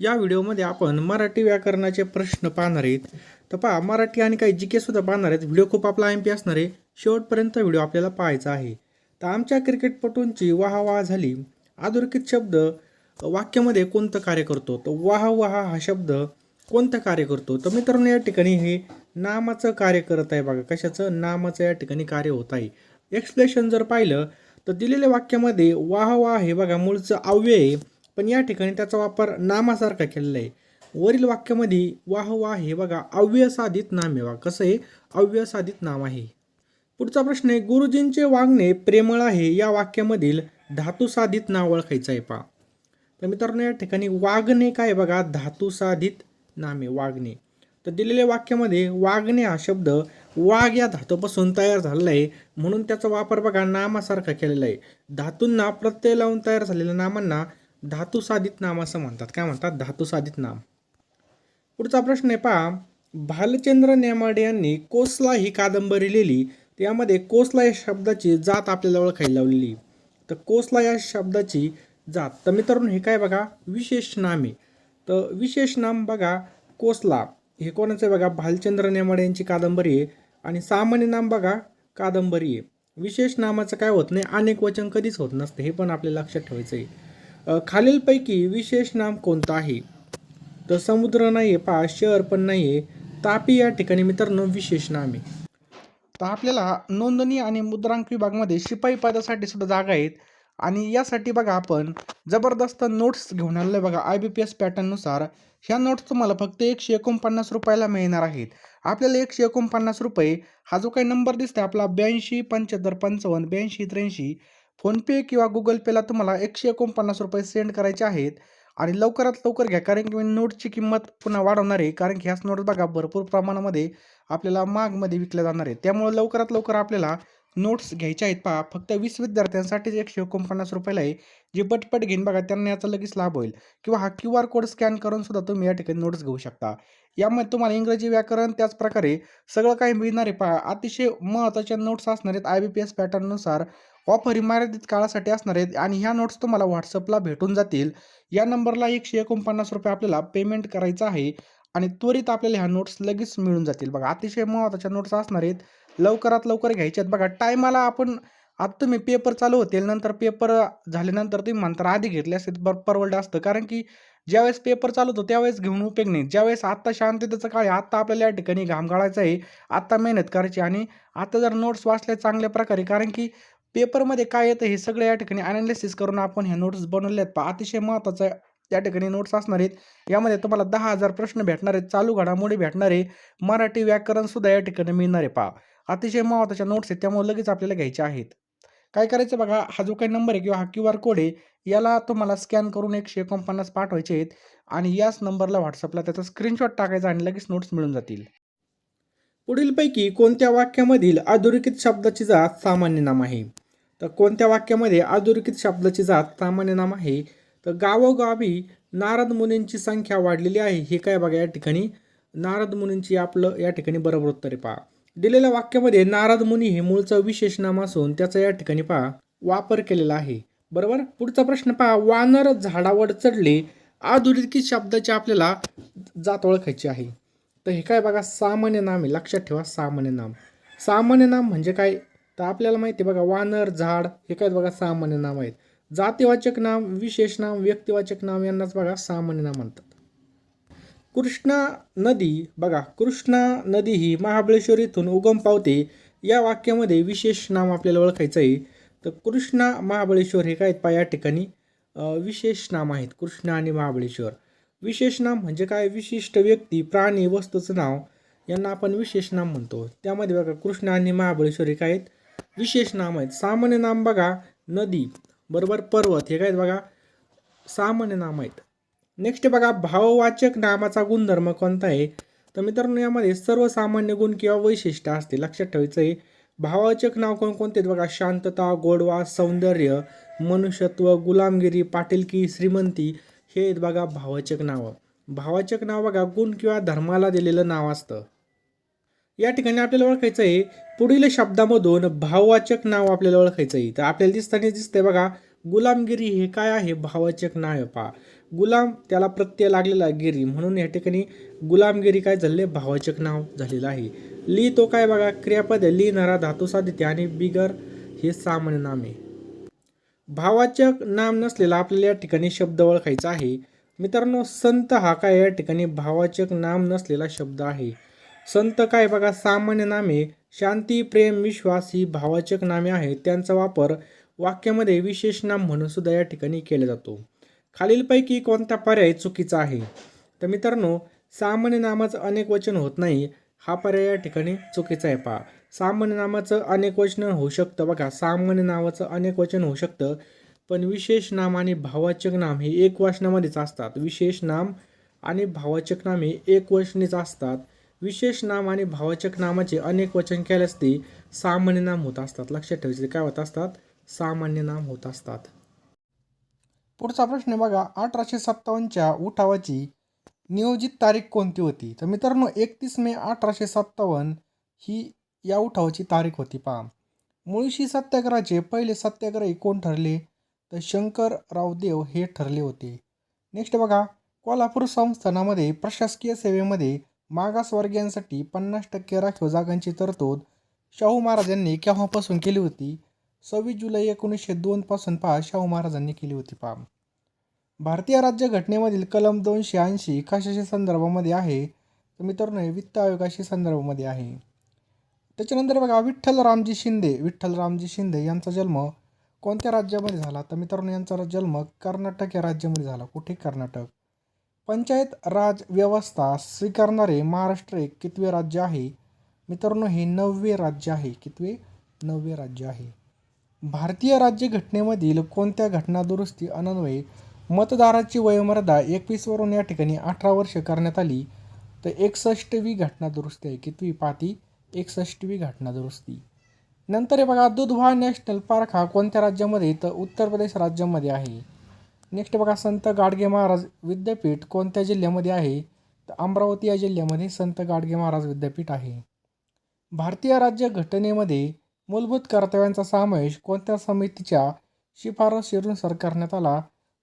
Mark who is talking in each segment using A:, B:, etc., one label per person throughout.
A: या व्हिडिओमध्ये आपण मराठी व्याकरणाचे प्रश्न पाहणार आहेत. तर पहा मराठी आणि काही जी के सुद्धा पाहणार आहेत. व्हिडिओ खूप आपला एम पी असणार आहे. शेवटपर्यंत व्हिडिओ आपल्याला पाहायचा आहे. तर आमच्या क्रिकेटपटूंची वाहा वाह झाली. अधोरेखित शब्द वाक्यामध्ये कोणतं कार्य करतो? तर वाहा वाहा हा शब्द कोणतं कार्य करतो? तर मित्रांनो या ठिकाणी हे नामाचं कार्य करत आहे बघा. कशाचं? नामाचं या ठिकाणी कार्य होत आहे. एक्सप्लेशन जर पाहिलं तर दिलेल्या वाक्यामध्ये वाह वाह हे बघा मूळचं अव्यय आहे. पण या ठिकाणी त्याचा वापर नामासारखा केलेला आहे. वरील वाक्यामध्ये वाह वाह हे बघा अव्यसाधित नाम आहे. वा कसं आहे? अव्यसाधित नाम आहे. पुढचा प्रश्न आहे गुरुजींचे वागणे प्रेमळ आहे. या वाक्यामधील धातुसाधित नाव ओळखायचं आहे पहा. तर मित्रांनो या ठिकाणी वागणे काय बघा? धातुसाधित नामे वागणे. तर दिलेल्या वाक्यामध्ये वागणे हा शब्द वाघ या धातूपासून तयार झालेला आहे. म्हणून त्याचा वापर बघा नामासारखा केलेला आहे. धातूंना प्रत्यय लावून तयार झालेल्या नामांना धातुसाधित नाम असं म्हणतात. काय म्हणतात? धातुसाधित नाम. पुढचा प्रश्न आहे पहा. भालचंद्र नेमाडे यांनी कोसला ही कादंबरी लिहिली. त्यामध्ये कोसला या शब्दाची जात आपल्याला ओळखायला लावलेली. तर कोसला या शब्दाची जात. तर मित्रांनो हे काय बघा? विशेष नाम आहे. तर विशेष नाम बघा कोसला. हे कोणाचं आहे बघा? भालचंद्र नेमाडे यांची कादंबरी आहे. आणि सामान्य नाम बघा कादंबरी आहे. विशेष नामाचं काय होत नाही. अनेक वचन कधीच होत नसतं. हे पण आपल्याला लक्षात ठेवायचं आहे खालीलपैकी विशेष नाम कोणतं आहे तर समुद्र नाही आहे पहा शहर पण नाही आहे तापी या ठिकाणी मित्रांनो विशेष नाम आहे. तर आपल्याला नोंदणी आणि मुद्रांक विभागमध्ये शिपाई पदासाठी सुद्धा जागा आहेत. आणि यासाठी बघा आपण जबरदस्त नोट्स घेऊन आलेलो आहे बघा आय बी पी एस पॅटर्ननुसार ह्या नोट्स तुम्हाला फक्त एकशे एकोणपन्नास रुपयाला मिळणार आहेत. आपल्याला एकशे एकोणपन्नास रुपये हा जो काही नंबर दिसतो आपला ब्याऐंशी पंच्याहत्तर पंचावन्न ब्याऐंशी त्र्याऐंशी फोनपे किंवा गुगल पेला तुम्हाला एकशे एकोणपन्नास रुपये सेंड करायचे आहेत. आणि लवकरात लवकर घ्या कारण की मी नोटची किंमत पुन्हा वाढवणार आहे कारण की ह्याच नोट बघा भरपूर प्रमाणामध्ये आपल्याला मागमध्ये विकल्या जाणार आहे त्यामुळे लवकरात लवकर आपल्याला नोट्स घ्यायचे आहेत. पहा फक्त वीस विद्यार्थ्यांसाठीच एकशे एकोणपन्नास रुपयाला आहे. जे पटपट घेईन बघा त्यांना याचा लगेच लाभ होईल. किंवा हा क्यू आर कोड स्कॅन करून सुद्धा तुम्ही या ठिकाणी नोट्स घेऊ शकता. यामध्ये तुम्हाला इंग्रजी व्याकरण त्याचप्रकारे सगळं काही मिळणार आहे. पहा अतिशय महत्त्वाच्या नोट्स असणार आहेत. आय बी पी एस पॅटर्ननुसार ऑफर मर्यादित काळासाठी असणार आहेत आणि ह्या नोट्स तुम्हाला व्हॉट्सअपला भेटून जातील. या नंबरला एकशे एकोणपन्नास रुपये आपल्याला पेमेंट करायचं आहे आणि त्वरित आपल्याला ह्या नोट्स लगेच मिळून जातील. बघा अतिशय महत्त्वाच्या नोट्स असणार आहेत. लवकरात लवकर घ्यायच्या आहेत. बघा टायमाला आपण आता तुम्ही पेपर चालू होतील नंतर पेपर झाल्यानंतर तुम्ही म्हणता आधी घेतले असते बर बरं परवडलं असतं. कारण की ज्यावेळेस पेपर चालू होतो त्यावेळेस घेऊन उपयोग नाही. ज्यावेळेस आत्ता शांततेचं काळ आहे आत्ता आपल्याला या ठिकाणी घाम गाळायचा आहे आत्ता मेहनत करायची आणि आता जर नोट्स वाचल्या चांगल्या प्रकारे कारण की पेपरमध्ये काय येतं हे सगळं या ठिकाणी अनालिसिस करून आपण हे नोट्स बनवले आहेत पहा अतिशय महत्त्वाचं त्या ठिकाणी नोट्स असणार आहेत. यामध्ये तुम्हाला दहा हजार प्रश्न भेटणार आहेत. चालू घडामोडी भेटणार आहे. मराठी व्याकरणसुद्धा या ठिकाणी मिळणार आहे. पहा अतिशय महत्त्वाच्या नोट्स आहेत. त्यामुळे लगेच आपल्याला घ्यायचे आहेत. काय करायचं बघा हा जो काही नंबर आहे किंवा हा क्यू आर कोड आहे याला तुम्हाला स्कॅन करून एकशे एकोणपन्नास पाठवायचे आहेत. आणि याच नंबरला व्हॉट्सअपला त्याचा स्क्रीनशॉट टाकायचा आणि लगेच नोट्स मिळून जातील. पुढीलपैकी कोणत्या वाक्यामधील अधोरेखित शब्दाची जात सामान्य नाम आहे? तर कोणत्या वाक्यामध्ये अधोरेखित शब्दाची जात सामान्य नाम आहे? तर गावोगावी नारद मुनींची संख्या वाढलेली आहे. हे काय बघा या ठिकाणी. नारद मुनींची आपलं या ठिकाणी बरोबर उत्तर आहे पहा. दिलेल्या वाक्यामध्ये नारद मुनी हे मूळचं विशेष नाम असून त्याचा या ठिकाणी पहा वापर केलेला आहे. बरोबर? पुढचा प्रश्न पहा. वानर झाडावर चढले आधुरिकी शब्दाची आपल्याला जात ओळखायची आहे. तर हे काय बघा सामान्य नाम आहे. लक्षात ठेवा सामान्य नाम. सामान्य नाम म्हणजे काय? तर आपल्याला माहिती आहे बघा वानर झाड हे काय बघा सामान्य नाम आहेत. जातीवाचक नाम विशेष नाम व्यक्तिवाचक नाम यांनाच बघा सामान्य नाम म्हणतात. कृष्णा नदी बघा कृष्णा नदी ही महाबळेश्वर इथून उगम पावते. या वाक्यामध्ये विशेष नाम आपल्याला ओळखायचं आहे. तर कृष्णा महाबळेश्वर हे काय आहेत? पहा या ठिकाणी विशेष नाम आहेत. कृष्णा आणि महाबळेश्वर. विशेष नाम म्हणजे काय? विशिष्ट व्यक्ती प्राणी वस्तूचं नाव यांना आपण विशेष नाम म्हणतो. त्यामध्ये बघा कृष्णा आणि महाबळेश्वर हे काय आहेत. विशेष नाम आहेत. सामान्य नाम बघा नदी बरोबर? पर्वत हे काय आहेत बघा? सामान्य नाम आहेत. नेक्स्ट बघा भाववाचक नामाचा गुणधर्म कोणता आहे? तर मित्रांनो यामध्ये सर्वसामान्य गुण किंवा वैशिष्ट्य असते. लक्षात ठेवायचं आहे. भाववाचक नाव कोणकोणते आहेत बघा? शांतता गोडवा सौंदर्य मनुष्यत्व गुलामगिरी पाटीलकी श्रीमंती हे आहेत बघा भाववाचक नावं. भावाचक नाव बघा गुण किंवा धर्माला दिलेलं नाव असतं. या ठिकाणी आपल्याला ओळखायचं आहे पुढील शब्दामधून भाववाचक नाव आपल्याला ओळखायचं आहे. तर आपल्याला दिसताना दिसतंय बघा गुलामगिरी हे काय आहे? भावाचक नाव आहे पहा. गुलाम त्याला प्रत्यय लागलेला गिरी. म्हणून या ठिकाणी गुलामगिरी काय झाले भावाचक नाव झालेलं आहे. ली तो काय बघा क्रियापद ली नरा धातू आणि बिगर हे सामान्य नाम आहे. भावाचक नाम नसलेला आपल्याला या ठिकाणी शब्द ओळखायचा आहे. मित्रांनो संत हा काय या ठिकाणी भावाचक नाम नसलेला शब्द आहे? संत काय? बघा सामान्य नामे शांती प्रेम विश्वास ही भावाचक नामे आहेत. त्यांचा वापर वाक्यामध्ये विशेष नाम म्हणून सुद्धा या ठिकाणी केला जातो. खालीलपैकी कोणता पर्याय चुकीचा आहे? तर मित्रांनो सामान्य नामाचं अनेक वचन होत नाही. हा पर्याय या ठिकाणी चुकीचा आहे पहा. सामान्य नामाचं अनेक वचन होऊ शकतं. बघा सामान्य नावाचं अनेक वचन होऊ शकतं पण विशेष नाम आणि भावाचक नाम हे एक वचनामध्येच असतात. विशेष नाम आणि भावाचक नाम हे एक वचनेच असतात. विशेष नाम आणि भावाचक नामाचे अनेक वचन केल्यास ते सामान्य नाम होत असतात. लक्षात ठेवायचे काय होत असतात? सामान्य नाम होत असतात. पुढचा प्रश्न बघा अठराशे सत्तावन्नच्या उठावाची नियोजित तारीख कोणती होती? तर मित्रांनो एकतीस मे अठराशे सत्तावन्न ही या उठावाची तारीख होती पहा. मुळशी सत्याग्रहाचे पहिले सत्याग्रही कोण ठरले? तर शंकरराव देव हे ठरले होते. नेक्स्ट बघा कोल्हापूर संस्थानामध्ये प्रशासकीय सेवेमध्ये मागासवर्गीयांसाठी पन्नास टक्के राखीव जागांची तरतूद शाहू महाराजांनी केव्हापासून केली होती? सव्वीस जुलै एकोणीसशे दोनपासून पहा शाहू महाराजांनी केली होती पहा. भारतीय राज्यघटनेमधील कलम दोनशे ऐंशी कशाच्या संदर्भामध्ये आहे. तर मित्रांनो वित्त आयोगाशी संदर्भामध्ये आहे. त्याच्यानंतर बघा विठ्ठल रामजी शिंदे विठ्ठल रामजी शिंदे यांचा जन्म कोणत्या राज्यामध्ये झाला? तर मित्रांनो यांचा जन्म कर्नाटक या राज्यामध्ये झाला. कुठे? कर्नाटक. पंचायत राज व्यवस्था स्वीकारणारे महाराष्ट्र एक कितवे राज्य आहे? मित्रांनो हे नववे राज्य आहे. कितवे? नववे राज्य आहे. भारतीय राज्यघटनेमधील कोणत्या घटना दुरुस्ती अनन्वये? मतदाराची वयोमर्यादा एकवीसवरून या ठिकाणी अठरा वर्ष करण्यात आली. तर एकसष्टवी घटना दुरुस्ती आहे. कितवी? पाती एकसष्टवी घटना दुरुस्ती. नंतर हे बघा दुधवा नॅशनल पार्क हा कोणत्या राज्यामध्ये? तर उत्तर प्रदेश राज्यामध्ये आहे. नेक्स्ट बघा संत गाडगे महाराज विद्यापीठ कोणत्या जिल्ह्यामध्ये आहे? तर अमरावती या जिल्ह्यामध्ये संत गाडगे महाराज विद्यापीठ आहे. भारतीय राज्यघटनेमध्ये मूलभूत कर्तव्यांचा समावेश कोणत्या समितीच्या शिफारशीनुसार करण्यात आला?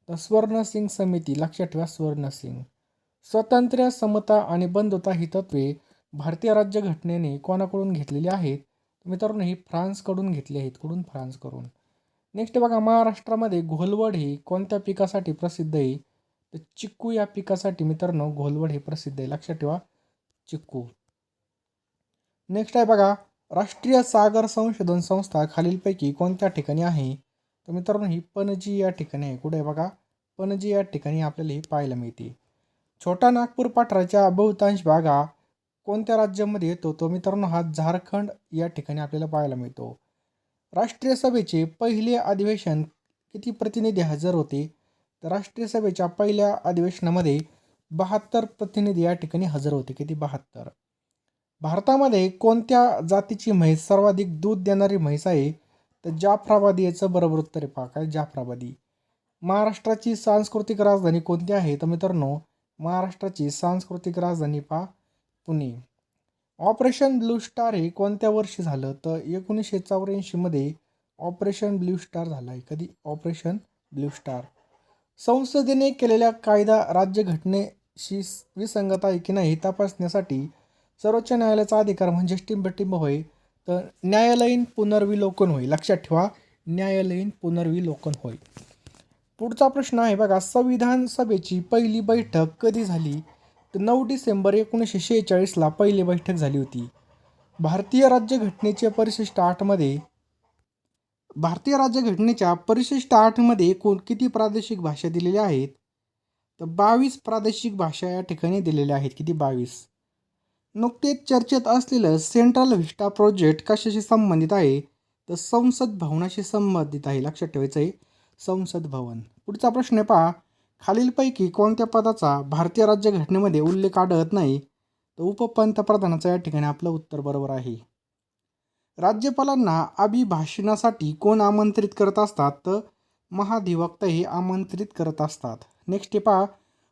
A: तर स्वर्णसिंग समिती लक्षात ठेवा स्वर्णसिंग स्वातंत्र्य समता आणि बंधुता ही तत्वे भारतीय राज्यघटनेने कोणाकडून घेतलेली आहेत? मित्रांनो ही फ्रान्सकडून घेतली आहेत कुठून? फ्रान्सकडून. नेक्स्ट बघा महाराष्ट्रामध्ये घोलवड ही कोणत्या पिकासाठी प्रसिद्ध आहे? तर चिक्कू या पिकासाठी मित्रांनो घोलवड हे प्रसिद्ध आहे. लक्षात ठेवा चिक्कू. नेक्स्ट आहे बघा राष्ट्रीय सागर संशोधन संस्था खालीलपैकी कोणत्या ठिकाणी आहे? तर मित्रांनो ही पणजी या ठिकाणी आहे. कुठे आहे बघा? पणजी या ठिकाणी आपल्याला ही पाहायला मिळते. छोटा नागपूर पठाराच्या बहुतांश भागा कोणत्या राज्यामध्ये येतो तो मित्रांनो हा झारखंड या ठिकाणी आपल्याला पाहायला मिळतो. राष्ट्रीय सभेचे पहिले अधिवेशन किती प्रतिनिधी हजर होते? तर राष्ट्रीय सभेच्या पहिल्या अधिवेशनामध्ये बहात्तर प्रतिनिधी या ठिकाणी हजर होते. किती? बहात्तर. भारतामध्ये कोणत्या जातीची म्हैस सर्वाधिक दूध देणारी म्हैस आहे? तर जाफराबादी याचं बरोबर उत्तर आहे. पहा काय? जाफराबादी. महाराष्ट्राची सांस्कृतिक राजधानी कोणती आहे? तर मित्रांनो महाराष्ट्राची सांस्कृतिक राजधानी पहा. पुणे. ऑपरेशन ब्लू स्टार हे कोणत्या वर्षी झालं? तर एकोणीसशे चौऱ्याऐंशीमध्ये ऑपरेशन ब्ल्यू स्टार झालं आहे कधी? Operation blue star. संसदेने केलेल्या कायदा राज्यघटनेशी विसंगत आहे की नाही हे तपासण्यासाठी सर्वोच्च न्यायालयाचा अधिकार म्हणजे टिंबटिंब होय. तर न्यायालयीन पुनर्विलोकन होय. लक्षात ठेवा न्यायालयीन पुनर्विलोकन होय. पुढचा प्रश्न आहे बघा संविधान सभेची पहिली बैठक कधी झाली? तर नऊ डिसेंबर एकोणीसशे शेहेचाळीसला पहिली बैठक झाली होती. भारतीय राज्यघटनेच्या परिशिष्ट आठमध्ये भारतीय राज्यघटनेच्या परिशिष्ट आठमध्ये कोण किती प्रादेशिक भाषा दिलेल्या आहेत? तर बावीस प्रादेशिक भाषा या ठिकाणी दिलेल्या आहेत. किती? बावीस. नुकतेच चर्चेत असलेलं सेंट्रल व्हिस्टा प्रोजेक्ट कशाशी संबंधित आहे? तर संसद भवनाशी संबंधित आहे. लक्षात ठेवायचं आहे संसद भवन. पुढचा प्रश्न पहा. खालीलपैकी कोणत्या पदाचा भारतीय राज्यघटनेमध्ये उल्लेख आढळत नाही तर उपपंतप्रधानाचं या ठिकाणी आपलं उत्तर बरोबर आहे. राज्यपालांना अभिभाषणासाठी कोण आमंत्रित करत असतात? तर महाधिवक्ता हे आमंत्रित करत असतात. नेक्स्ट पहा.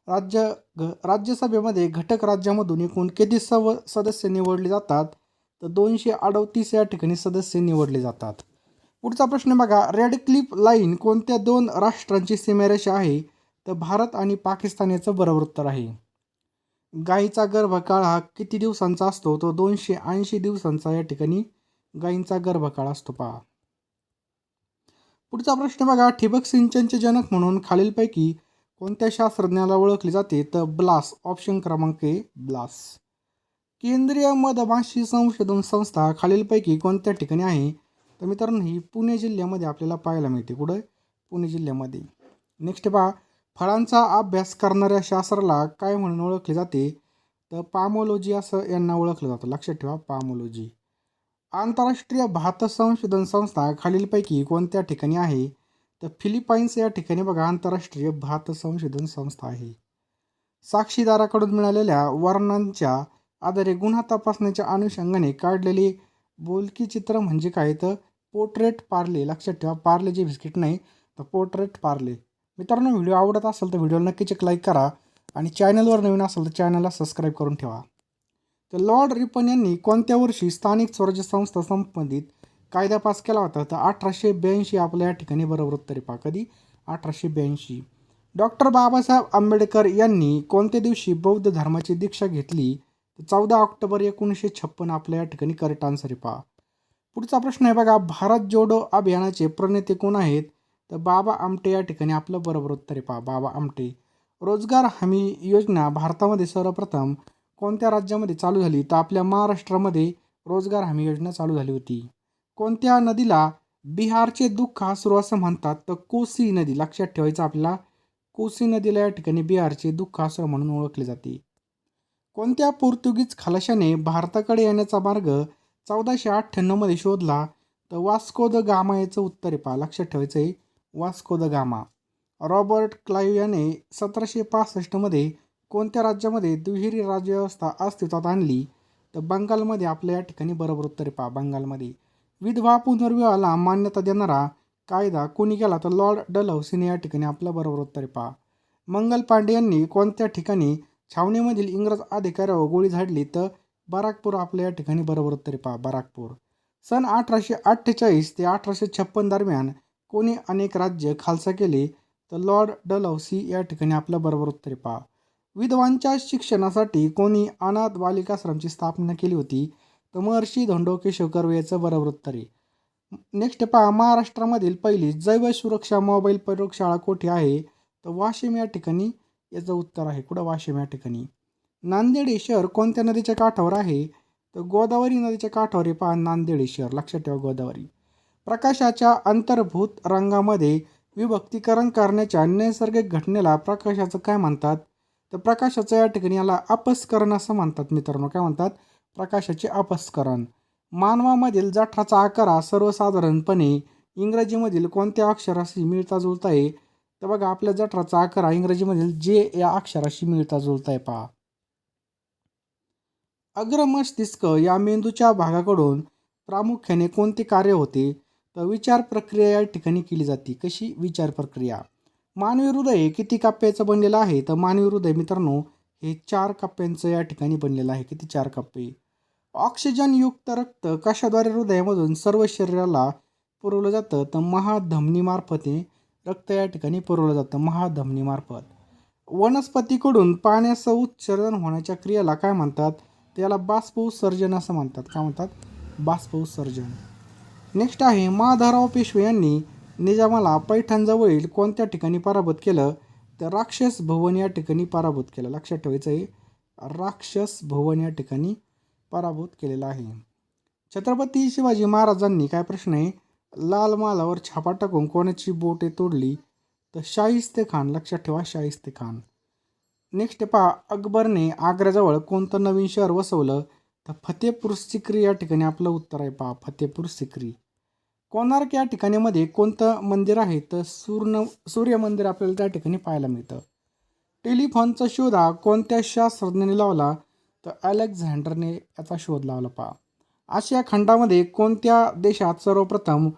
A: राज्य घ राज्यसभेमध्ये घटक राज्यामधून एकूण किती सव सदस्य निवडले जातात? तर दोनशे अडतीस या ठिकाणी सदस्य निवडले जातात. पुढचा प्रश्न बघा. रेड क्लिप लाईन कोणत्या दोन राष्ट्रांची सीमारेषा आहे? तर भारत आणि पाकिस्तान याचं बरोबर उत्तर आहे. गायीचा गर्भकाळ हा किती दिवसांचा असतो? तो दोनशे ऐंशी दिवसांचा या ठिकाणी गायींचा गर्भकाळ असतो पहा. पुढचा प्रश्न बघा. ठिबक सिंचनचे जनक म्हणून खालीलपैकी कोणत्या शास्त्रज्ञाला ओळखले जाते? तर ब्लास ऑप्शन क्रमांक ए ब्लास. केंद्रीय मधमाशी संशोधन संस्था खालीलपैकी कोणत्या ठिकाणी आहे? तर मित्रांनो ही पुणे जिल्ह्यामध्ये आपल्याला पाहायला मिळते. कुठं? पुणे जिल्ह्यामध्ये. नेक्स्ट पहा. फळांचा अभ्यास करणाऱ्या शास्त्राला काय म्हणून ओळखले जाते? तर पामोलॉजी असं यांना ओळखलं जातं. लक्षात ठेवा पामोलॉजी. आंतरराष्ट्रीय भात संशोधन संस्था खालीलपैकी कोणत्या ठिकाणी आहे? तर फिलिपाईन्स या ठिकाणी बघा आंतरराष्ट्रीय भात संशोधन संस्था आहे. साक्षीदाराकडून मिळालेल्या वर्णांच्या आधारे गुन्हा तपासण्याच्या अनुषंगाने काढलेली बोलकी चित्र म्हणजे काय? तर पोर्ट्रेट पार्ले. लक्षात ठेवा पार्ले जे बिस्किट नाही तर पोर्ट्रेट पार्ले. मित्रांनो व्हिडिओ आवडत असेल तर व्हिडिओला नक्कीच एक लाईक करा आणि चॅनलवर नवीन असेल तर चॅनलला सबस्क्राईब करून ठेवा. तर लॉर्ड रिपन यांनी कोणत्या वर्षी स्थानिक स्वराज्य संस्था संबंधित कायदा पास केला होता? तर अठराशे ब्याऐंशी आपल्या या ठिकाणी बरोबर उत्तर पहा. कधी? अठराशे ब्याऐंशी. डॉक्टर बाबासाहेब आंबेडकर यांनी कोणत्या दिवशी बौद्ध धर्माची दीक्षा घेतली? तर चौदा ऑक्टोबर एकोणीसशे छप्पन आपल्या या ठिकाणी करेक्ट आन्सर पहा. पुढचा प्रश्न आहे बघा भारत जोडो अभियानाचे प्रणेते कोण आहेत? तर बाबा आमटे या ठिकाणी आपलं बरोबर उत्तर आहे पहा. बाबा आमटे. रोजगार हमी योजना भारतामध्ये सर्वप्रथम कोणत्या राज्यामध्ये चालू झाली? तर आपल्या महाराष्ट्रामध्ये रोजगार हमी योजना चालू झाली होती. कोणत्या नदीला बिहारचे दुःख असू असं म्हणतात? तर कोसी नदी. लक्षात ठेवायचं आपल्याला. कोसी नदीला या ठिकाणी बिहारचे दुःख असू म्हणून ओळखले जाते. कोणत्या पोर्तुगीज खलाशाने भारताकडे येण्याचा मार्ग चौदाशे अठ्ठ्याण्णवमध्ये शोधला? तर वास्को द गामा याचं उत्तर आहे पहा. लक्षात ठेवायचं आहे Vasco da Gama. Robert Clive याने सतराशे पासष्टमध्ये कोणत्या राज्यामध्ये दुहेरी राज्यव्यवस्था अस्तित्वात आणली? तर बंगालमध्ये आपल्या या ठिकाणी बरोबर उत्तर पहा बंगालमध्ये. विधवा पुनर्विवाहाला मान्यता देणारा कायदा कोणी केला? तर लॉर्ड डलहौसीने या ठिकाणी आपलं बरोबर उत्तर पहा. मंगल पांडे यांनी कोणत्या ठिकाणी छावणीमधील इंग्रज अधिकाऱ्यावर गोळी झाडली? तर बराकपूर आपल्या या ठिकाणी बरोबर उत्तर पहा बराकपूर. सन अठराशे अठ्ठेचाळीस ते अठराशे छप्पन दरम्यान कोणी अनेक राज्य खालसा केले तर लॉर्ड डलहौसी या ठिकाणी आपलं बरोबर उत्तरे पहा. विधवांच्या शिक्षणासाठी कोणी अनाथ बालिकाश्रमची स्थापना केली होती तर महर्षी धोंडो केशव कर्वे याचं बरोबर उत्तर. आहे नेक्स्ट पहा महाराष्ट्रामधील पहिली जैव सुरक्षा मोबाईल प्रयोगशाळा कोठे आहे? तर वाशिम या ठिकाणी याचं उत्तर आहे. कुठं? वाशिम या ठिकाणी. नांदेड हे शहर कोणत्या नदीच्या काठावर आहे? तर गोदावरी नदीच्या काठावर पहा नांदेड हे शहर लक्षात ठेवा गोदावरी. प्रकाशाच्या अंतर्भूत रंगामध्ये विभक्तीकरण करण्याच्या नैसर्गिक घटनेला प्रकाशाचं काय म्हणतात? तर प्रकाशाचं या ठिकाणी याला अपस्करण असं म्हणतात मित्रांनो. काय म्हणतात? प्रकाशाचे अपस्करण. मानवामधील जठराचा आकार हा सर्वसाधारणपणे इंग्रजीमधील कोणत्या अक्षराशी मिळता जुळता आहे तर बघा आपल्या जठराचा आकार हा इंग्रजीमधील जे या अक्षराशी मिळता जुळता आहे पहा. अग्रमस्तिष्क या मेंदूच्या भागाकडून प्रामुख्याने कोणते कार्य होते? तर विचार प्रक्रिया या ठिकाणी केली जाते. कशी? विचार प्रक्रिया. मानवी हृदय किती काप्याचं बनलेलं आहे? तर मानवी हृदय मित्रांनो हे चार कप्प्यांचं या ठिकाणी बनलेलं आहे. किती चार कप्पे ऑक्सिजनयुक्त रक्त कशाद्वारे हृदयामधून सर्व शरीराला पुरवलं जातं? तर महाधमनीमार्फत हे रक्त या ठिकाणी पुरवलं जातं. महाधमनीमार्फत. वनस्पतीकडून पाण्याचं उत्सर्जन होण्याच्या क्रियेला काय म्हणतात? त्याला बाष्पोत्सर्जन असं म्हणतात. काय म्हणतात? बाष्पोत्सर्जन नेक्स्ट आहे माधवराव पेशवे यांनी निजामाला पैठणजवळील कोणत्या ठिकाणी पराभूत केलं? तर राक्षस भवन या ठिकाणी पराभूत केलं. लक्षात ठेवायचं आहे राक्षस भवन या ठिकाणी पराभूत केलेला आहे. छत्रपती शिवाजी महाराजांनी काय प्रश्न आहे? लाल मालावर छापा टाकून कोणाची बोटे तोडली? तर शाहिस्ते खान लक्षात ठेवा शाहिस्ते खान नेक्स्ट पहा अकबरने आग्र्याजवळ कोणतं नवीन शहर वसवलं? तर फतेपूर सिक्री या ठिकाणी आपलं उत्तर आहे पहा फतेपूर सिक्री. कोणार्क या ठिकाणीमध्ये कोणतं मंदिर आहे? तर सूर्ण सूर्य मंदिर आपल्याला त्या ठिकाणी पाहायला मिळतं. टेलिफोनचा शोध हा कोणत्या शास्त्रज्ञाने लावला? तर अलेक्झांडरने याचा शोध लावला पहा. आशिया खंडामध्ये कोणत्या देशात सर्वप्रथम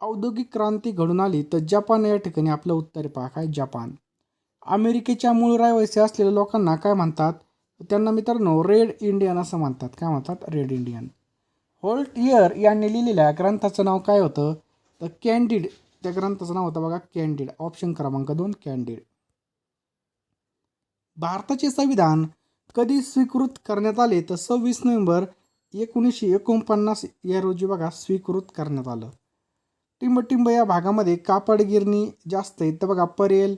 A: औद्योगिक क्रांती घडून आली? तर जपान या ठिकाणी आपलं उत्तर आहे पहा. काय? जपान. अमेरिकेच्या मूळ रायवासी असलेल्या लोकांना काय म्हणतात? त्यांना मित्रांनो रेड इंडियन असं म्हणतात. काय म्हणतात? Red Indian. होल्ट इयर यांनी लिहिलेल्या ग्रंथाचं नाव काय होतं? तर कॅन्डिड त्या ग्रंथाचं नाव होतं बघा कॅन्डिड. ऑप्शन क्रमांक दोन कॅन्डिड. भारताचे संविधान कधी स्वीकृत करण्यात आले? तर सव्वीस नोव्हेंबर एकोणीसशे एकोणपन्नास या रोजी बघा स्वीकृत करण्यात आलं. टिंबटिंब या भागामध्ये कापड गिरणी जास्त आहेत. तर बघा परेल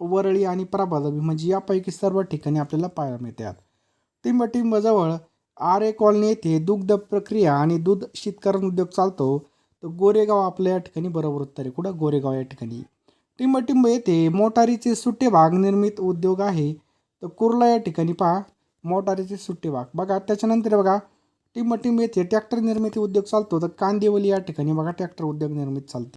A: वरळी आणि प्रभादवी म्हणजे यापैकी सर्व ठिकाणी आपल्याला पाहायला मिळतात. टिंबटिंबजवळ आरे कॉलनी येथे दुग्ध प्रक्रिया आणि दूध शीतकरण उद्योग चालतो. तर गोरेगाव आपल्या या ठिकाणी बरोबर उत्तर आहे. कुठं? गोरेगाव या ठिकाणी. टिंबटिंब येथे मोटारीचे सुट्टे भाग निर्मित उद्योग आहे. तर कुर्ला या ठिकाणी पहा. मोटारीचे सुट्टे भाग बघा त्याच्यानंतर बघा. टिंबटिंब येथे ट्रॅक्टर निर्मिती उद्योग चालतो. तर कांदिवली या ठिकाणी बघा ट्रॅक्टर उद्योग निर्मित चालते.